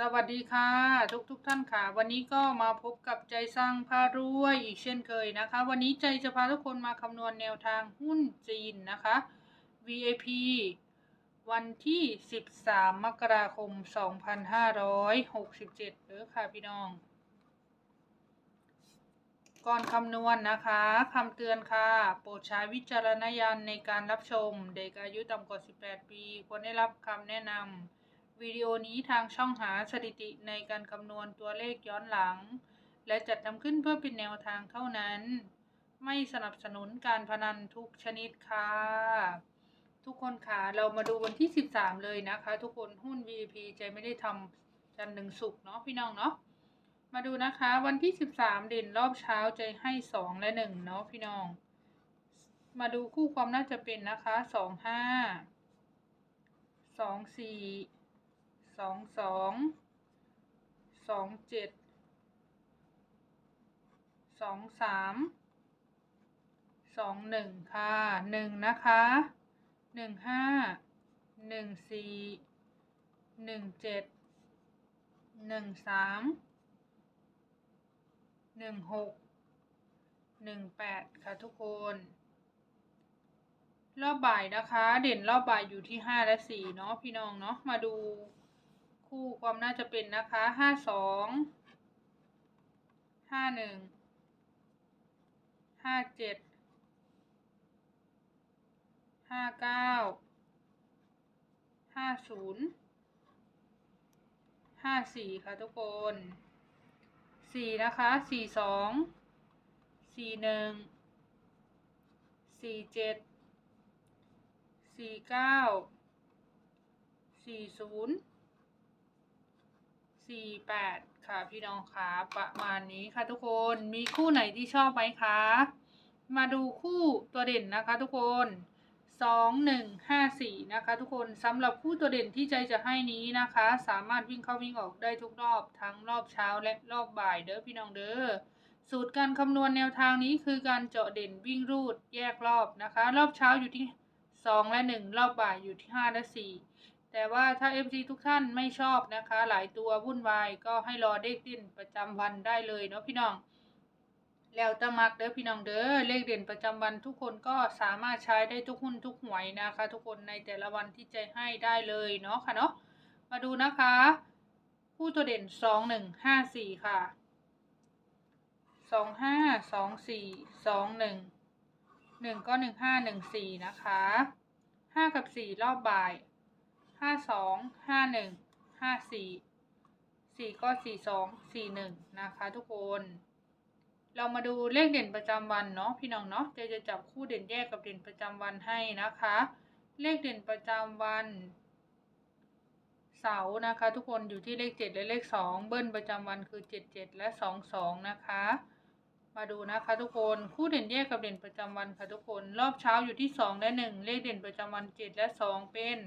สวัสดีค่ะ ทุกทุกท่านค่ะ วันนี้ก็มาพบกับใจสร้างพารวยอีกเช่นเคยนะคะ วันนี้ใจจะพาทุกคนมาคำนวณแนวทางหุ้นจีนนะคะ VAP วันที่ 13 มกราคม 2567เด้อค่ะพี่น้อง ก่อนคำนวณนะคะคำเตือนค่ะ โปรดใช้วิจารณญาณในการรับชม เด็กอายุต่ำกว่า 18 ปี ควรได้รับคำแนะนำ วิดีโอนี้ทางช่องหาสถิติในการคำนวณตัวเลขย้อนหลัง และจัดทำขึ้นเพื่อเป็นแนวทางเท่านั้น ไม่สนับสนุนการพนันทุกชนิดค่ะ ทุกคนค่ะเรามาดูวันที่ 13 เลยนะคะ ทุกคนหุ้น VP ใจไม่ได้ทำจันทร์หนึ่งสุกเนาะพี่น้องเนาะมาดูนะคะวันที่ 13 เด่นรอบเช้าใจให้ 2 และ 1 เนาะพี่น้อง มาดูคู่ความน่าจะเป็นนะคะ สองสองสองเจ็ดสองสามสองหนึ่งค่ะหนึ่งนะคะหนึ่งห้าหนึ่งสี่หนึ่งเจ็ดหนึ่งสามหนึ่งหกหนึ่งแปดค่ะทุกคน รอบบ่ายนะคะ เด่นรอบบ่ายอยู่ที่ห้าและสี่เนาะพี่น้องเนาะมาดู คู่ความน่าจะเป็นนะคะห้าสองห้าหนึ่งห้าเจ็ดห้าเก้าห้าศูนย์ห้าสี่ค่ะทุกคนสี่นะคะสี่สองสี่หนึ่งสี่เจ็ดสี่เก้าสี่ศูนย์ สี่แปดค่ะพี่น้องคะประมาณนี้ค่ะทุกคนมีคู่ไหนที่ชอบไหมคะ มาดูคู่ตัวเด่นนะคะทุกคนสองหนึ่งห้าสี่นะคะ ทุกคนสำหรับคู่ตัวเด่นที่ใจจะให้นี้นะคะ สามารถวิ่งเข้าวิ่งออกได้ทุกรอบทั้งรอบเช้าและรอบบ่ายเด้อพี่น้องเด้อสูตรการคำนวณแนวทางนี้คือการเจาะเด่นวิ่งรูดแยกรอบนะคะ รอบเช้าอยู่ที่สองและหนึ่งรอบบ่ายอยู่ที่ห้าและสี่ แต่ว่าถ้า FC ทุกท่านไม่ชอบนะคะ หลายตัววุ่นวายก็ให้รอเด็กดิ้นประจำวันได้เลยเนาะพี่น้อง แล้วตะมักเด้อพี่น้องเด้อเลขเด่นประจำวันทุกคนก็สามารถใช้ได้ทุกหุ้นทุกหวยนะคะ ทุกคนในแต่ละวันที่ใจให้ได้เลยเนาะค่ะเนาะมาดูนะคะผู้ตัวเด่นสองหนึ่งห้าสี่ค่ะสองห้าสองสี่สองหนึ่งหนึ่งก็หนึ่งห้าหนึ่งสี่นะคะห้ากับสี่รอบบ่าย ห้าสองห้าหนึ่งห้าสี่สี่ก็สี่สองสี่หนึ่งนะคะทุกคน เรามาดูเลขเด่นประจำวันเนาะพี่น้องเนาะเจจะจับคู่เด่นแยกกับเด่นประจำวันให้นะคะ เลขเด่นประจำวันเสาร์นะคะทุกคนอยู่ที่เลขเจ็ดและเลขสองเบิ้ลประจำวันคือเจ็ดเจ็ดและสองสองนะคะมาดูนะคะทุกคนคู่เด่นแยกกับเด่นประจำวันค่ะทุกคน รอบเช้าอยู่ที่สองและหนึ่งเลขเด่นประจำวันเจ็ดและสองเป็น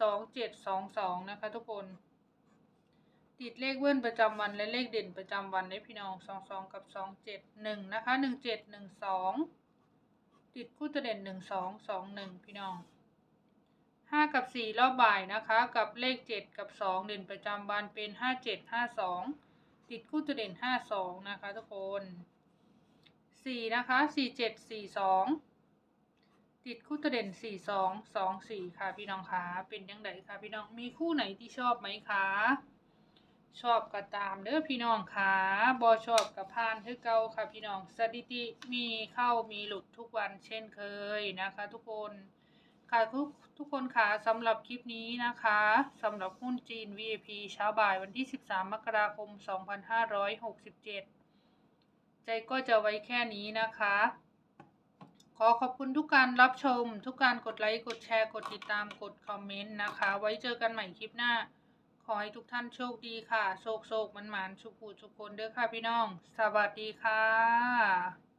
สองเจ็ดสองสองนะคะทุกคน ติดเลขเบิ้ลประจำวันและเลขเด่นประจำวันได้พี่น้องสองสองกับสองเจ็ดหนึ่งนะคะหนึ่งเจ็ดหนึ่งสองติดคู่ตัวเด่นหนึ่งสองสองหนึ่งพี่น้องห้ากับสี่รอบบ่ายนะคะ กับเลขเจ็ดกับสองเด่นประจำวันเป็นห้าเจ็ดห้าสองติดคู่ตัวเด่นห้าสองนะคะทุกคนสี่นะคะสี่เจ็ดสี่สอง ติดคู่ตัวเด่นสี่สองสองสี่ค่ะพี่น้องคะเป็นยังไงคะพี่น้องมีคู่ไหนที่ชอบไหมคะชอบก็ตามเด้อพี่น้องค่ะบอชอบกับพานคือเก่าค่ะพี่น้องสถิติมีเข้ามีหลุดทุกวันเช่นเคยนะคะ ทุกคนค่ะทุกทุกคนค่ะสำหรับคลิปนี้นะคะสำหรับหุ้นจีน VIP เช้าบ่ายวันที่ 13 มกราคม 2567 ใจก็จะไว้แค่นี้นะคะ ขอขอบคุณทุกการรับชม ทุกการกดไลค์กดแชร์ กดติดตามกดคอมเมนต์นะคะ ไว้เจอกันใหม่คลิปหน้า ขอให้ทุกท่านโชคดีค่ะ โชคโชคมันหมานชุกูชุกคนเด้อค่ะพี่น้อง สวัสดีค่ะ